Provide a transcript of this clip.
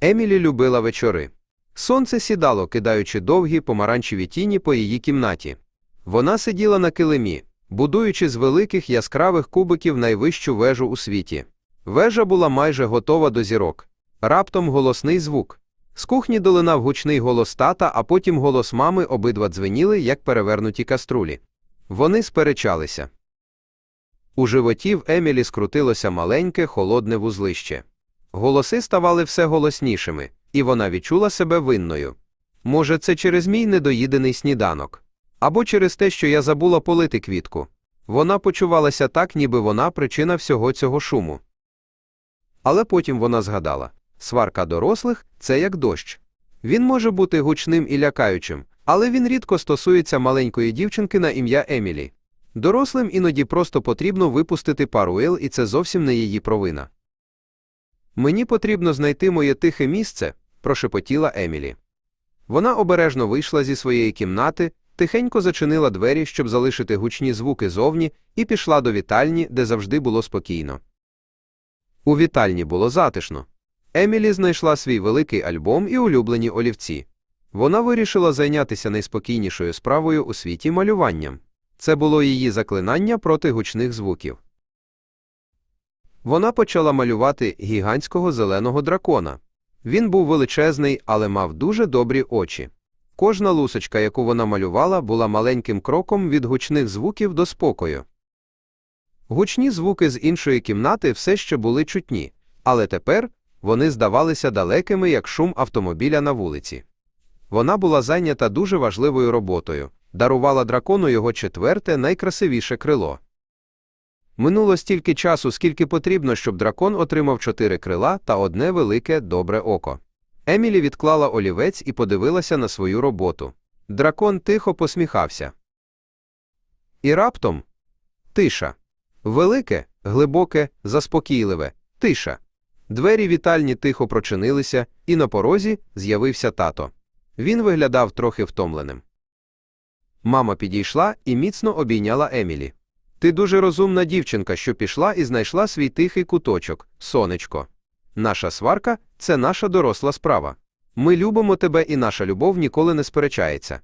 Емілі любила вечори. Сонце сідало, кидаючи довгі помаранчеві тіні по її кімнаті. Вона сиділа на килимі, будуючи з великих яскравих кубиків найвищу вежу у світі. Вежа була майже готова до зірок. Раптом голосний звук. З кухні долинав гучний голос тата, а потім голос мами обидва дзвеніли, як перевернуті каструлі. Вони сперечалися. У животі в Емілі скрутилося маленьке, холодне вузлище. Голоси ставали все голоснішими, і вона відчула себе винною. Може, це через мій недоїдений сніданок. Або через те, що я забула полити квітку. Вона почувалася так, ніби вона причина всього цього шуму. Але потім вона згадала сварка дорослих це як дощ. Він може бути гучним і лякаючим, але він рідко стосується маленької дівчинки на ім'я Емілі. Дорослим іноді просто потрібно випустити пару ел, і це зовсім не її провина. Мені потрібно знайти моє тихе місце, прошепотіла Емілі. Вона обережно вийшла зі своєї кімнати, тихенько зачинила двері, щоб залишити гучні звуки зовні, і пішла до вітальні, де завжди було спокійно. У вітальні було затишно. Емілі знайшла свій великий альбом і улюблені олівці. Вона вирішила зайнятися найспокійнішою справою у світі малюванням. Це було її заклинання проти гучних звуків. Вона почала малювати гігантського зеленого дракона. Він був величезний, але мав дуже добрі очі. Кожна лусочка, яку вона малювала, була маленьким кроком від гучних звуків до спокою. Гучні звуки з іншої кімнати все ще були чутні, але тепер вони здавалися далекими, як шум автомобіля на вулиці. Вона була зайнята дуже важливою роботою, дарувала дракону його четверте найкрасивіше крило. Минуло стільки часу, скільки потрібно, щоб дракон отримав чотири крила та одне велике добре око. Емілі відклала олівець і подивилася на свою роботу. Дракон тихо посміхався. І раптом тиша. Велике, глибоке, заспокійливе, тиша. Двері вітальні тихо прочинилися, і на порозі з'явився тато. Він виглядав трохи втомленим. Мама підійшла і міцно обійняла Емілі. Ти дуже розумна дівчинка, що пішла і знайшла свій тихий куточок, сонечко. Наша сварка це наша доросла справа. Ми любимо тебе, і наша любов ніколи не сперечається.